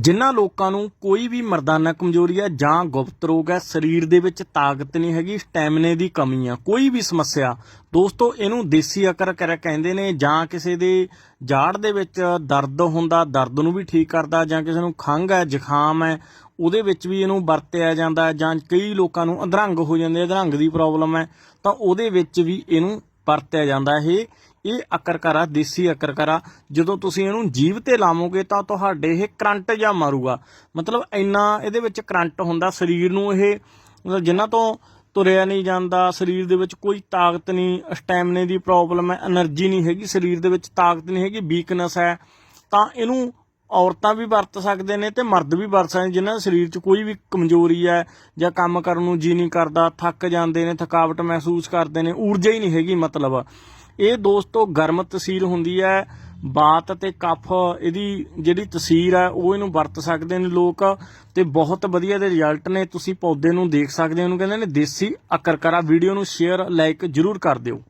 ਜਿਨ੍ਹਾਂ ਲੋਕਾਂ ਨੂੰ ਕੋਈ ਵੀ ਮਰਦਾਨਾ ਕਮਜ਼ੋਰੀ ਹੈ ਜਾਂ ਗੁਪਤ ਰੋਗ ਹੈ, ਸਰੀਰ ਦੇ ਵਿੱਚ ਤਾਕਤ ਨਹੀਂ ਹੈਗੀ, ਸਟੈਮਿਨੇ ਦੀ ਕਮੀ ਆ, ਕੋਈ ਵੀ ਸਮੱਸਿਆ। ਦੋਸਤੋ, ਇਹਨੂੰ ਦੇਸੀ ਅਕਰ ਕਰ ਕਹਿੰਦੇ ਨੇ ਜਾਂ ਕਿਸੇ ਦੇ ਜਾੜ ਦੇ ਵਿੱਚ ਦਰਦ ਹੁੰਦਾ, ਦਰਦ ਨੂੰ ਵੀ ਠੀਕ ਕਰਦਾ ਜਾਂ ਕਿਸੇ ਨੂੰ ਖੰਘ ਹੈ, ਜ਼ੁਕਾਮ ਹੈ, ਉਹਦੇ ਵਿੱਚ ਵੀ ਇਹਨੂੰ ਵਰਤਿਆ ਜਾਂਦਾ ਜਾਂ ਕਈ ਲੋਕਾਂ ਨੂੰ ਅਧਰੰਗ ਹੋ ਜਾਂਦੇ, ਅਧਰੰਗ ਦੀ ਪ੍ਰੋਬਲਮ ਹੈ, ਤਾਂ ਉਹਦੇ ਵਿੱਚ ਵੀ ਇਹਨੂੰ ਵਰਤਿਆ ਜਾਂਦਾ ਇਹ ਇਹ ਅਕਰਕਰਾ ਦੇਸੀ ਅਕਰਕਰਾ ਜਦੋਂ ਤੁਸੀਂ ਇਹਨੂੰ ਜੀਵ ਤੇ ਲਾਵੋਗੇ ਤਾਂ ਤੁਹਾਡੇ ਇਹ ਕਰੰਟ ਜਾਂ ਮਾਰੂਗਾ। ਮਤਲਬ ਇੰਨਾ ਇਹਦੇ ਵਿੱਚ ਕਰੰਟ ਹੁੰਦਾ, ਸਰੀਰ ਨੂੰ ਇਹ, ਮਤਲਬ ਜਿਨ੍ਹਾਂ ਤੋਂ ਤੁਰਿਆ ਨਹੀਂ ਜਾਂਦਾ, ਸਰੀਰ ਦੇ ਵਿੱਚ ਕੋਈ ਤਾਕਤ ਨਹੀਂ, ਸਟੈਮਿਨੇ ਦੀ ਪ੍ਰੋਬਲਮ ਹੈ એનર્ਜੀ ਨਹੀਂ ਹੈਗੀ, ਸਰੀਰ ਦੇ ਵਿੱਚ ਤਾਕਤ ਨਹੀਂ ਹੈਗੀ, ਵੀਕਨੈਸ ਹੈ। ਤਾਂ ਇਹਨੂੰ ਔਰਤਾਂ ਵੀ ਵਰਤ ਸਕਦੇ ਨੇ ਤੇ ਮਰਦ ਵੀ ਵਰਤ ਸਕਦੇ ਜਿਨ੍ਹਾਂ ਦੇ ਸਰੀਰ 'ਚ ਕੋਈ ਵੀ ਕਮਜ਼ੋਰੀ ਹੈ ਜਾਂ ਕੰਮ ਕਰਨ ਨੂੰ ਜੀ ਨਹੀਂ ਕਰਦਾ, ਥੱਕ ਜਾਂਦੇ ਨੇ, ਥਕਾਵਟ ਮਹਿਸੂਸ ਕਰਦੇ ਨੇ, ਊਰਜਾ ਹੀ ਨਹੀਂ ਹੈਗੀ ਮਤਲਬ। ਇਹ ਦੋਸਤੋ ਗਰਮ ਤਸੀਰ ਹੁੰਦੀ ਹੈ, ਬਾਤ ਤੇ ਕਫ ਇਹਦੀ ਜਿਹੜੀ ਤਸੀਰ ਹੈ, ਉਹ ਇਹਨੂੰ ਵਰਤ ਸਕਦੇ ਨੇ ਲੋਕ ਤੇ ਬਹੁਤ ਵਧੀਆ ਦੇ ਰਿਜ਼ਲਟ ਨੇ। ਤੁਸੀਂ ਪੌਦੇ ਨੂੰ ਦੇਖ ਸਕਦੇ ਹੋ। ਇਹਨੂੰ ਕਹਿੰਦੇ ਨੇ ਦੇਸੀ ਅਕਰਕਰਾ। ਵੀਡੀਓ ਨੂੰ ਸ਼ੇਅਰ ਲਾਈਕ ਜਰੂਰ ਕਰ ਦਿਓ।